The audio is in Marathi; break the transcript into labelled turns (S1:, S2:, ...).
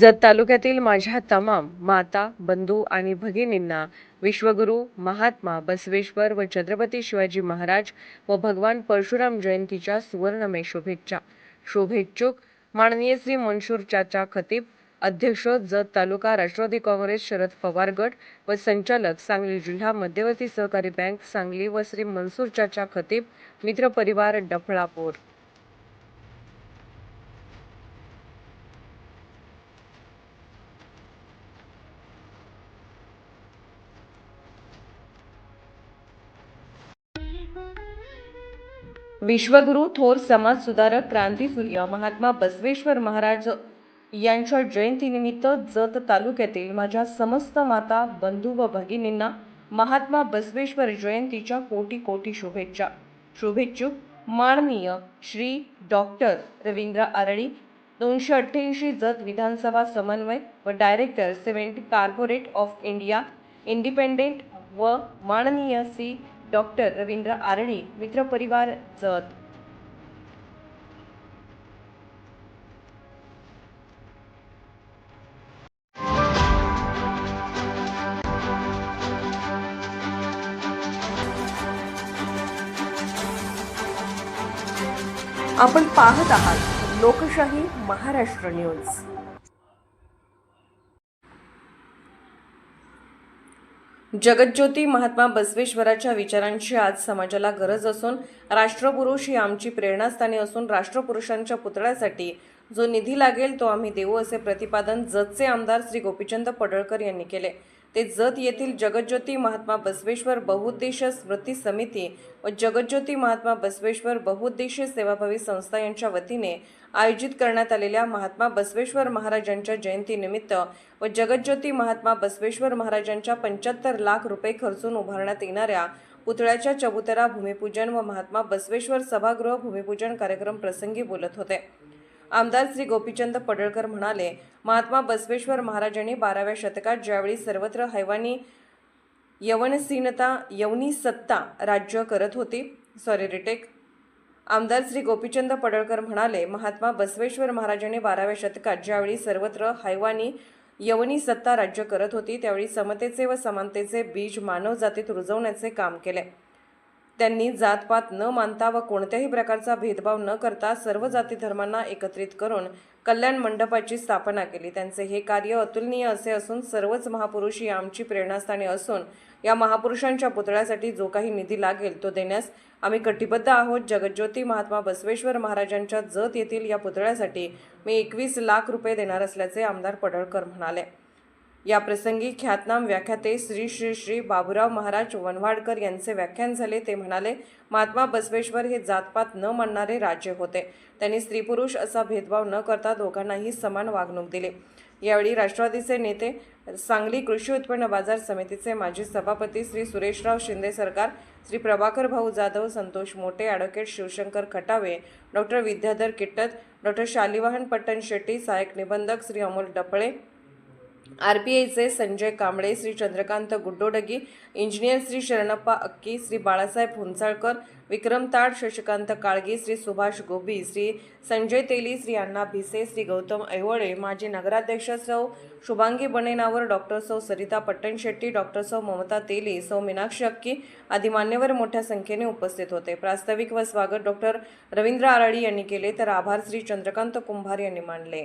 S1: जत तालुक्यातील माझ्या तमाम माता बंधू आणि भगिनींना विश्वगुरू महात्मा बसवेश्वर व छत्रपती शिवाजी महाराज व भगवान परशुराम जयंतीच्या सुवर्णमय शुभेच्छा. शुभेच्छुक माननीय श्री मनशूर चाचा खतीब अध्यक्ष जत तालुका राष्ट्रवादी काँग्रेस शरद पवार गट व संचालक सांगली जिल्हा मध्यवर्ती सहकारी बँक सांगली व श्री मनसूर चाचा खतीब मित्र परिवार डफळापूर. विश्वगुरु थोर समाजसुधारक क्रांतीसूर्य महात्मा बसवेश्वर महाराज यांच्या जयंतीनिमित्त जत तालुक्यातील माझ्या समस्त माता बंधू व भगिनींना महात्मा बसवेश्वर जयंतीच्या कोटी कोटी शुभेच्छा. शुभेच्छुक माननीय श्री डॉक्टर रवींद्र आरळी दोनशे अठ्ठ्याऐंशी जत विधानसभा समन्वय व director seventy corporate of India independent व माननीय सी डॉक्टर रवींद्र आरळी मित्रपरिवार जत. आपण पाहत आहात लोकशाही महाराष्ट्र न्यूज. जगज्योती महात्मा बसवेश्वराच्या विचारांची आज समाजाला गरज असून राष्ट्रपुरुष ही आमची प्रेरणास्थानी असून राष्ट्रपुरुषांच्या पुतळ्यासाठी जो निधी लागेल तो आम्ही देऊ असे प्रतिपादन जतचे आमदार श्री गोपीचंद पडळकर यांनी केले. ते जत येथील जगज्योती महात्मा बसवेश्वर बहुउद्देशीय स्मृती समिती व जगज्योती महात्मा बसवेश्वर बहुउद्देशीय सेवाभावी संस्था यांच्या वतीने आयोजित करण्यात आलेल्या महात्मा बसवेश्वर महाराजांच्या जयंतीनिमित्त व जगज्योती महात्मा बसवेश्वर महाराजांच्या पंच्याहत्तर लाख रुपये खर्चून उभारण्यात येणाऱ्या पुतळ्याच्या चबुतरा भूमिपूजन व महात्मा बसवेश्वर सभागृह भूमिपूजन कार्यक्रम प्रसंगी बोलत होते. आमदार श्री गोपीचंद पडळकर म्हणाले महात्मा बसवेश्वर महाराजांनी बाराव्या शतकात ज्यावेळी सर्वत्र हैवानी यवनसीनता यवनी सत्ता राज्य करत होती सॉरी रिटेक आमदार श्री गोपीचंद पडळकर म्हणाले महात्मा बसवेश्वर महाराजांनी बाराव्या शतकात ज्यावेळी सर्वत्र हैवानी यवनी सत्ता राज्य करत होती त्यावेळी समतेचे व समानतेचे बीज मानव जातीत रुजवण्याचे काम केले. त्यांनी जातपात न मानता व कोणत्याही प्रकारचा भेदभाव न करता सर्व जाती धर्मांना एकत्रित करून कल्याण मंडपाची स्थापना केली. त्यांचे हे कार्य अतुलनीय असे असून सर्वच महापुरुष ही आमची प्रेरणास्थाने असून या महापुरुषांच्या पुतळ्यासाठी जो काही निधी लागेल तो देण्यास आम्ही कटिबद्ध आहोत. जगज्योती महात्मा बसवेश्वर महाराजांच्या जत येथील या पुतळ्यासाठी मी एकवीस लाख रुपये देणार असल्याचे आमदार पडळकर म्हणाले. या प्रसंगी ख्यातनाम व्याख्याते श्री श्री श्री बाबुराव महाराज वनवाडकर यांचे व्याख्यान झाले. ते म्हणाले महात्मा बसवेश्वर हे जातपात न मानणारे राज्य होते. त्यांनी स्त्री पुरुष असा भेदभाव न करता दोघांनाही समान वागणूक दिली. यावेळी राष्ट्रवादीचे नेते सांगली कृषी उत्पन्न बाजार समितीचे माजी सभापती श्री सुरेशराव शिंदे सरकार Shri Prabhakar Bhau Jadhav Santosh Mote advocate Shivshankar Khatawe doctor Vidyadhar Kittat doctor Shalivahan Pattan Shetty सहाय्यक निबंधक श्री अमोल डपळे आर पी आयचे संजय कांबळे श्री चंद्रकांत गुड्डोडगी इंजिनियर श्री शरणप्पा अक्की श्री बाळासाहेब हुंचाळकर विक्रम ताड शशिकांत काळगी श्री सुभाष गोबी श्री संजय तेली श्री अण्णा भिसे श्री गौतम ऐवळे माजी नगराध्यक्ष सौ शुभांगी बनेनावर डॉक्टर सौ सरिता पट्टणशेट्टी डॉक्टर सौ ममता तेली सौ मीनाक्षी अक्की आदी मान्यवर मोठ्या संख्येने उपस्थित होते. प्रास्ताविक व स्वागत डॉक्टर रवींद्र आराडी यांनी केले तर आभार श्री चंद्रकांत कुंभार यांनी मानले.